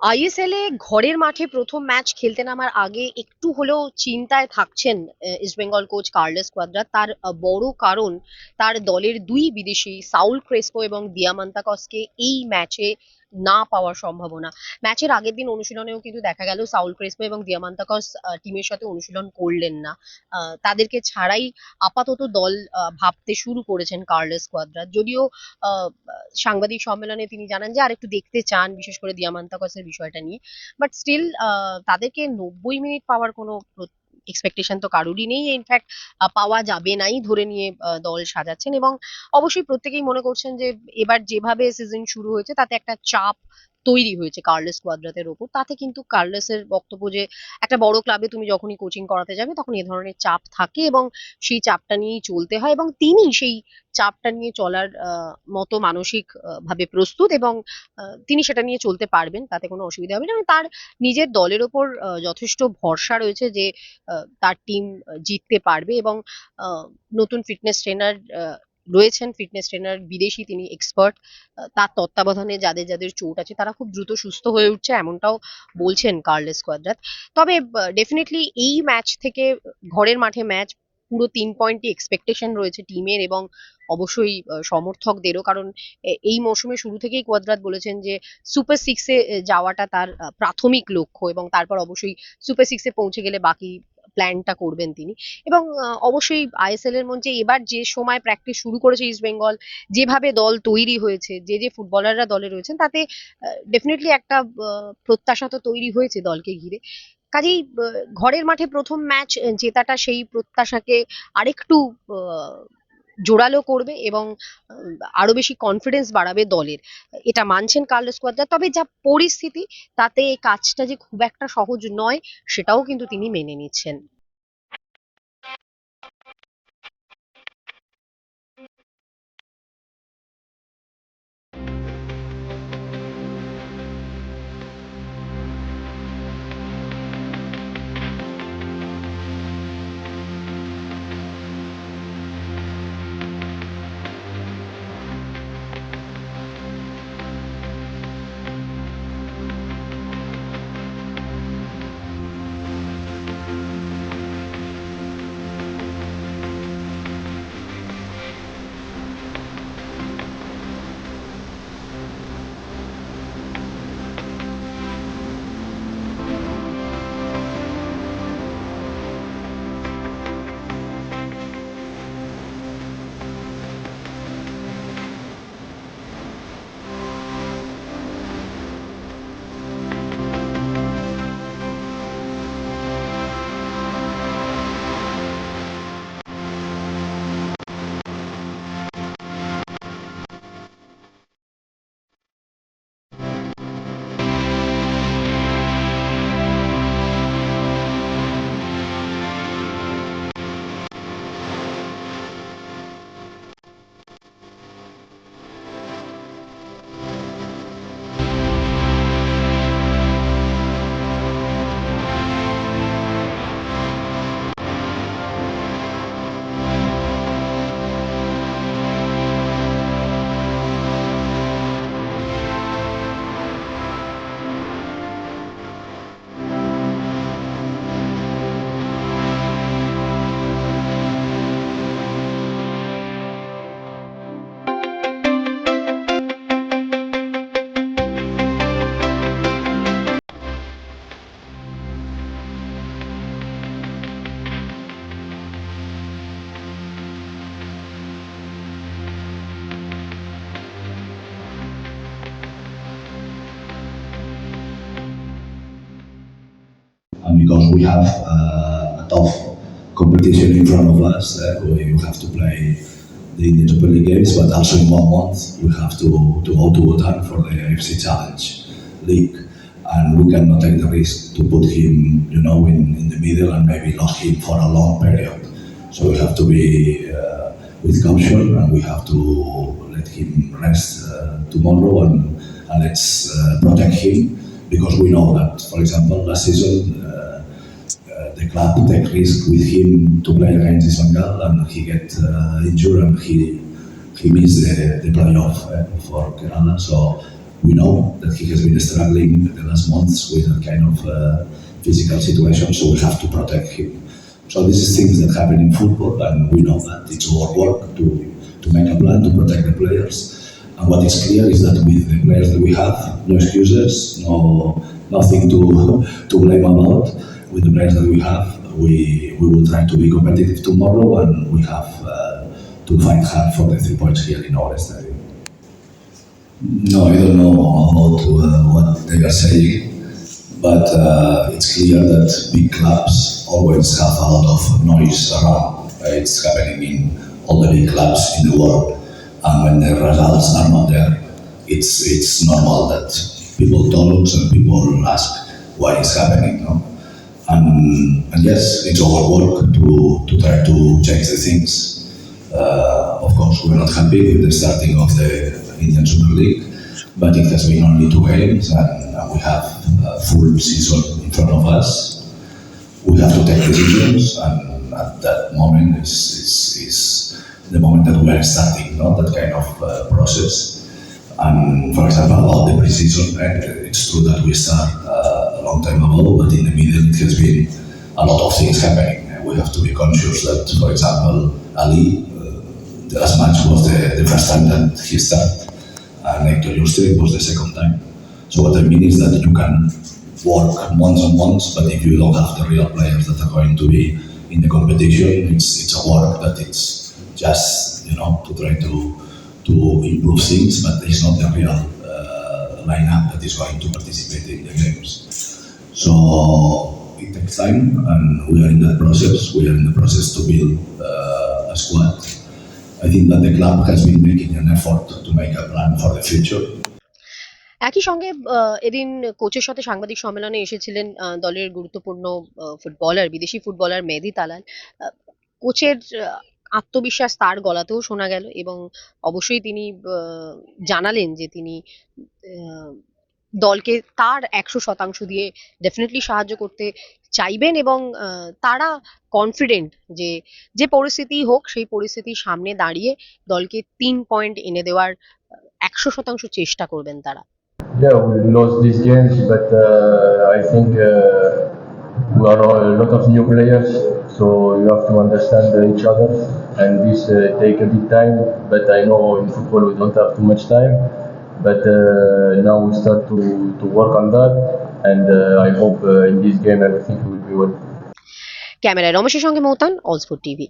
ISL এ ঘরের মাঠে প্রথম ম্যাচ খেলতে নামার আগে একটু হলেও চিন্তায় থাকছেন ইস্টবেঙ্গল কোচ কার্লেস কোয়াদ্রা তার বড় কারণ তার দলের দুই বিদেশি সাউল ক্রেসপো এবং দিয়ামান্তাকসকে এই ম্যাচে না পাওয়ার সম্ভাবনা। ম্যাচের আগের দিন অনুশীলনেও কিন্তু দেখা গেল সাউল ক্রেসপো এবং দিয়ামান্তাকস টিমের সাথে অনুশীলন করলেন না। তাদেরকে ছাড়াই আপাতত দল ভাবতে শুরু করেছেন কার্লেস কোয়াদ্রা যদিও সাংবাদিক সম্মেলনে তিনি জানান যে আরেকটু দেখতে চান, বিশেষ করে দিয়ামান্তাকসের বিষয়টা নিয়ে। বাট স্টিল তাদেরকে নব্বই মিনিট পাওয়ার কোনো এক্সপেকটেশন তো কারোরই নেই। ইনফ্যাক্ট পাওয়া যাবে নাই ধরে নিয়ে দল সাজাচ্ছেন এবং অবশ্যই প্রত্যেকেই মনে করছেন যে, এবার যেভাবে সিজন শুরু হয়েছে তাতে একটা চাপ তৈরি হয়েছে কার্লেস কোয়াদ্রাতের ওপর। তাতে কিন্তু কার্লেসের বক্তব্য যে, একটা বড় ক্লাবে তুমি যখনই কোচিং করাতে যাবে, তখন এ ধরনের চাপ থাকে এবং সেই চাপটা নিয়েই চলতে হয় এবং তিনি সেই চাপটা নিয়ে চলার মতো মানসিক ভাবে প্রস্তুত এবং তিনি সেটা নিয়ে চলতে পারবেন, তাতে কোনো অসুবিধা হবে না। তার নিজের দলের ওপর যথেষ্ট ভরসা রয়েছে যে তার টিম জিততে পারবে এবং নতুন ফিটনেস ট্রেনার রয়েছেন ফিটনেস ট্রেনার বিদেশি তিনি এক্সপার্ট তার তত্ত্বাবধানে যাদের যাদের চোট আছে, তারা খুব দ্রুত সুস্থ হয়ে উঠছে, এমনটাও বলছেন কার্লেস কোয়াদ্রাত তবে ডেফিনেটলি এই ম্যাচ থেকে, ঘরের মাঠে ম্যাচ পুরো তিন পয়েন্টই এক্সপেকটেশন রয়েছে টিমের এবং অবশ্যই সমর্থকদেরও। কারণ এই মৌসুমের শুরু থেকেই কোয়াদ্রাত বলেছেন যে সুপার সিক্সে যাওয়াটা তার প্রাথমিক লক্ষ্য এবং তারপর অবশ্যই সুপার সিক্সে পৌঁছে গেলে বাকি প্ল্যানটা করবেন তিনি। এবং অবশ্যই আইএসএল এর মঞ্চে এবার যে সময় প্র্যাকটিস শুরু করেছে ইস্ট বেঙ্গল যেভাবে দল তৈরি হয়েছে, যে যে ফুটবলাররা দলে রয়েছেন, তাতে ডেফিনেটলি একটা প্রত্যাশা তো তৈরি হয়েছে দলকে ঘিরে। কাজেই ঘরের মাঠে প্রথম ম্যাচ জেতাটা সেই প্রত্যাশাকে আরেকটু জোরালো করবে এবং আরও বেশি কনফিডেন্স বাড়াবে দলের। এটা মানছেন কার্লোস কোয়াদ্রা তবে যা পরিস্থিতি, তাতে এই কাজটা যে খুব একটা সহজ নয়, সেটাও কিন্তু তিনি মেনে নিচ্ছেন। Because we have a tough competition in front of us, uh, we have to play the Independent games, but also in one month we have to, to go to Bhutan for the FC Challenge League, and we cannot take the risk to put him, you know, in, in the middle and maybe lock him for a long period. So we have to be uh, with caution, and we have to let him rest uh, tomorrow, and, and let's uh, protect him because we know that, for example, last season. Uh, uh, the club take risk with him to play against East Bengal and he get uh, injured and he he missed the, the playoff uh, for Kerala. So we know that he has been struggling the last months with a kind of uh, physical situation, so we have to protect him. So this is things that happen in football, and we know that it's our work to, to make a plan to protect the players. And what is clear is that with the players that we have, no excuses, no nothing to to blame about. With the players that we have, we we will try to be competitive tomorrow, and we have uh, to fight hard for the three points here in our stadium. No, I don't know about uh, what they are saying, but uh, it's clear that big clubs always have a lot of noise around. It's happening in all the big clubs in the world, and when the results are not there, it's it's normal that people talk and people ask what is happening. No? And, and yes, it's our work to, to try to change the things. Uh, of course, we're not happy with the starting of the Indian Super League, but it has been only two games and, and we have a full season in front of us. We have to take decisions, and at that moment is, is, is the moment that we are starting no? that kind of uh, process. And for example, about the pre-season, eh, it's true that we start uh, a long time ago, but in the middle it has been a lot of things happening. We have to be conscious that, for example, Ali, uh, the last match was the, the first time that he started, and Hector Justin was the second time. So what I mean is that you can work months and months, but if you don't have the real players that are going to be in the competition, it's it's a work that it's just you know to try to to improve things, but it's not the real uh, lineup that is going to participate in the games. So it takes time, and we are in that process. We are in the process to build uh, a squad. I think that the club has been making an effort to make a plan for the future. একই সঙ্গে এদিন কোচের সাথে সাংবাদিক সম্মেলনে এসেছিলেন দলের গুরুত্বপূর্ণ ফুটবলার বিদেশি ফুটবলার মেহেদি তালাল কোচের আত্মবিশ্বাস তার গলাতেও শোনা গেল এবং অবশ্যই তিনি জানালেন যে তিনি দলকে তার একশো শতাংশ দিয়ে ডেফিনেটলি সাহায্য করতে চাইবেন এবং তারা কনফিডেন্ট যে যে পরিস্থিতি হোক সেই পরিস্থিতির সামনে দাঁড়িয়ে দলকে তিন পয়েন্ট এনে দেওয়ার একশো শতাংশ চেষ্টা করবেন তারা। Yeah, we lost these games, but uh, I think uh, we are a lot of new players, so you have to understand each other, and this uh, take a bit time. But I know in football we don't have too much time, but uh, now we start to, to work on that, and uh, I hope uh, in this game everything will be well. ক্যামেরায় রমেশের সঙ্গে মৌতান all sport TV